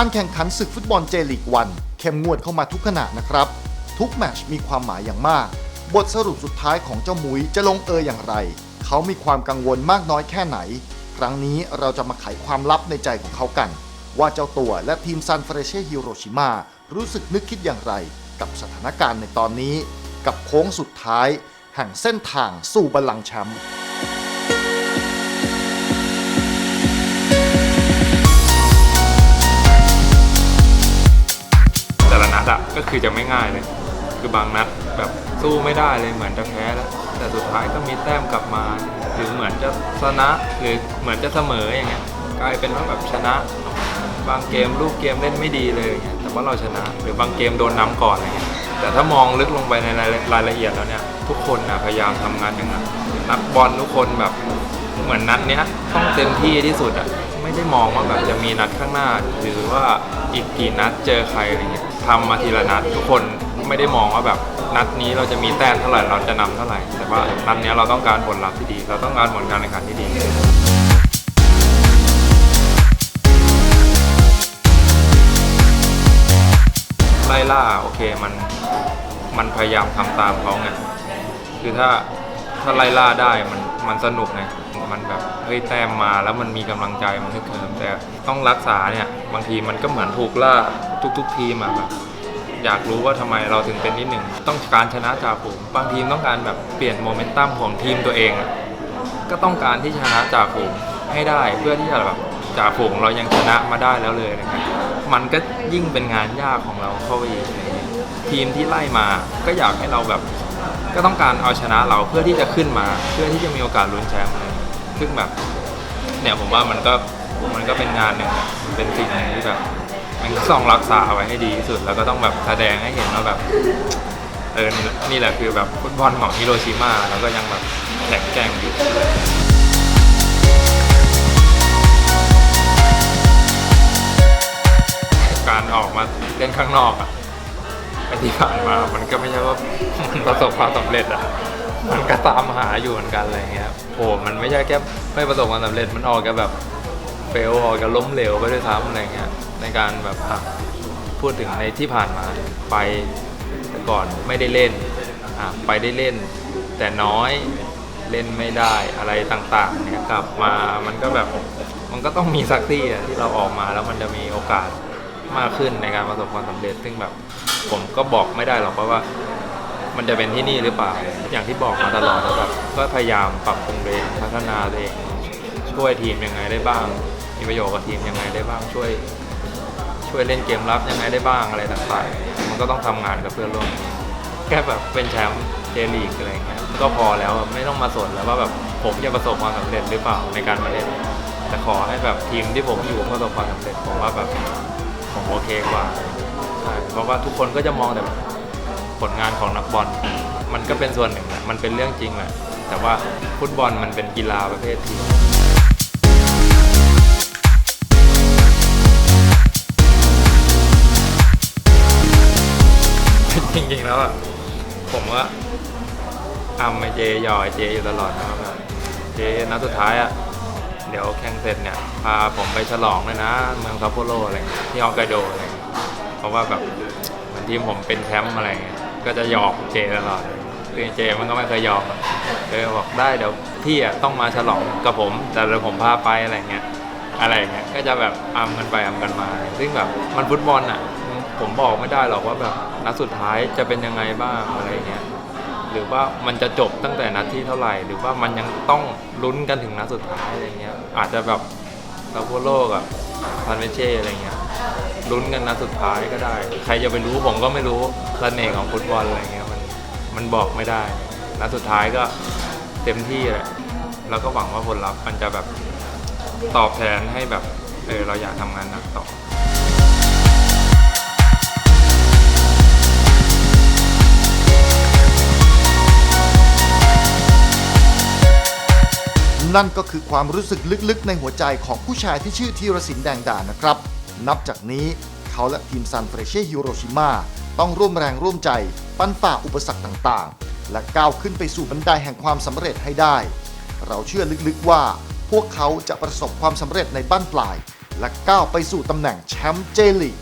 การแข่งขันศึกฟุตบอลเจลีกวันเข้มงวดเข้ามาทุกขณะนะครับ ทุกแมชมีความหมายอย่างมาก บทสรุปสุดท้ายของเจ้ามุ้ยจะลงเอยอย่างไร เขามีความกังวลมากน้อยแค่ไหน ครั้งนี้เราจะมาไขความลับในใจของเขากัน ว่าเจ้าตัวและทีมซันเฟรเช่ฮิโรชิมารู้สึกนึกคิดอย่างไร กับสถานการณ์ในตอนนี้ กับโค้งสุดท้ายแห่งเส้นทางสู่บัลลังก์แชมป์ คือจะไม่ง่ายเลย คือบางนัดแบบสู้ไม่ได้เลยเหมือนจะแพ้แล้ว แต่สุดท้ายก็มีแต้มกลับมา หรือเหมือนจะชนะหรือเหมือนจะเสมออย่างเงี้ยกลายเป็นว่าแบบชนะ บางเกมลูกเกมเล่นไม่ดีเลยอย่างเงี้ยแต่ว่าเราชนะ หรือบางเกมโดนน้ำก่อนอะไรเงี้ยแต่ถ้ามองลึกลงไปในรายละเอียดแล้วเนี่ยทุกคนนะพยายามทำงานอย่างนักนักบอลทุกคนแบบเหมือนนัดเนี้ยต้องเต็มที่ที่สุดอะไม่ได้มองว่าแบบจะมีนัดข้างหน้า หรือว่า อีกกี่นัดเจอใครอะไรเงี้ยทำมาทีละนัดทุกคนไม่ได้มองว่าแบบนัดนี้เราจะมีแต้มเท่าไหร่เราจะนำเท่าไหร่ แต่ว่านัดนี้เราต้องการผลลัพธ์ที่ดี เราต้องการผลการแข่งขันที่ดีไล่ล่าโอเคมันมันพยายามทำตามเขาไงคือถ้าถ้าไล่ล่าได้มันมันสนุกไงมันแบบเฮ้ยแต้มมาแล้วมันมีกำลังใจมันฮึกเหิมแต่ต้องรักษาเนี่ย บางทีมันก็เหมือนถูกล่าทุก ๆ ทีมอะแบบอยากรู้ว่าทำไมเราถึงเป็นที่หนึ่งต้องการชนะจ่าฝูงบางทีมต้องการแบบเปลี่ยนโมเมนตัมของทีมตัวเอง ก็ต้องการที่ชนะจ่าฝูงให้ได้เพื่อที่จะแบบจ่าฝูงเรายังชนะมาได้แล้วเลยนะครับมันก็ยิ่งเป็นงานยากของเราเข้าไปอีกทีมที่ไล่มาก็อยากให้เราแบบก็ต้องการเอาชนะเราเพื่อที่จะขึ้นมา เพื่อที่จะมีโอกาสลุ้นแชมป์เลยซึ่งแบบเนี่ยผมว่ามันก็ มันก็เป็นงานหนึ่งเป็นสิ่งหนึ่งที่แบบมันก็ต้องรักษาไว้ให้ดีที่สุด แล้วก็ต้องแบบแสดงให้เห็นว่าแบบเออนี่แหละนี่แหละคือแบบฟุตบอลของฮิโรชิมาแล้วก็ยังแบบแข็งแกร่งอยู่การออกมาเล่นข้างนอกอะไอที่ผ่านมา มันก็ไม่ใช่ว่ามันประสบความสำเร็จอะมันก็ตามหาอยู่เหมือนกันอะไรเงี้ยโอ้มันไม่ใช่แค่ไม่ประสบความสำเร็จมันออกกับแบบ ลออกกับล้มเหลวไปด้วยซ้ำอะไรเงี้ยในการแบบพูดถึงในที่ผ่านมาไปแต่ก่อนไม่ได้เล่นไปได้เล่น แต่น้อยเล่นไม่ได้อะไรต่างๆเนี่ยกลับมามันก็แบบมันก็ต้องมีสักที่อะที่เราออกมาแล้วมันจะมีโอกาสมากขึ้นในการประสบความสำเร็จ ซึ่งแบบผมก็บอกไม่ได้หรอกเพราะว่า มันจะเป็นที่นี่หรือเปล่า อย่างที่บอกมาตลอดแล้วแบบก็พยายามปรับปรุงเองพัฒนาเองช่วยทีมยังไงได้บ้าง มีประโยชน์กับทีมยังไงได้บ้างช่วย ช่วยเล่นเกมรับยังไงได้บ้างอะไรต่างๆ มันก็ต้องทำงานกับเพื่อนร่วมแค่แบบเป็นแชมป์เจลีกอะไรเงี้ยก็พอแล้วไม่ต้องมาสนแล้วว่าแบบผมจะประสบความสำเร็จหรือเปล่าในการมาเล่นแต่ขอให้แบบทีมที่ผมอยู่ประสบความสำเร็จผมว่าแบบผมโอเคกว่าใช่เพราะว่าทุกคนก็จะมองแต่ผลงานของนักบอล มันก็เป็นส่วนหนึ่งแหละมันเป็นเรื่องจริงแหละแต่ว่าฟุตบอลมันเป็นกีฬาประเภททีม จริงๆแล้วอะผมว่าอัมไอเจยอไอเจอยู่ตลอดนะครับเจนัดสุดท้ายอะเดี๋ยวแข่งเสร็จเนี่ยพาผมไปฉลองเลยนะ เมืองซัปโปโรอะไรเงี้ยที่ฮอกไกโดอะไรเพราะว่าแบบเหมือนทีมผมเป็นแชมป์อะไรเงี้ยก็จะหยอกเจตลอดคือเจมันก็ไม่เคยหยอกเลยบอกได้เดี๋ยวพี่อะต้องมาฉลองกับผม แต่เดี๋ยวผมพาไปอะไรเงี้ยอะไรเงี้ยก็จะแบบอัมกันไปอัมกันมา ซึ่งแบบมันฟุตบอลอะ ผมบอกไม่ได้หรอกว่าแบบนัดสุดท้ายจะเป็นยังไงบ้างอะไรเงี้ยหรือว่ามันจะจบตั้งแต่นัดที่เท่าไหร่ หรือว่ามันยังต้องลุ้นกันถึงนัดสุดท้ายอะไรเงี้ยอาจจะแบบซาโปโลกับพันเวเช่อะไรเงี้ยลุ้นกันนัดสุดท้ายก็ได้ ใครจะไปรู้ผมก็ไม่รู้เสน่ห์ของฟุตบอลอะไรเงี้ยมันมันบอกไม่ได้นัดสุดท้ายก็เต็มที่แหละแล้วก็หวังว่าผลลัพธ์มันจะแบบตอบแทนให้แบบเออเราอยากทำงานหนักต่อ นั่นก็คือความรู้สึกลึกๆ ในหัวใจของผู้ชายที่ชื่อธีรศิลป์แดงดานะครับ นับจากนี้เขาและทีมซันเฟรเช่ฮิโรชิมาต้องร่วมแรงร่วมใจปั้นฝ่าอุปสรรคต่างๆ และก้าวขึ้นไปสู่บันไดแห่งความสำเร็จให้ได้ เราเชื่อลึกๆว่า พวกเขาจะประสบความสำเร็จในบ้านปลาย และก้าวไปสู่ตำแหน่งแชมป์เจลีก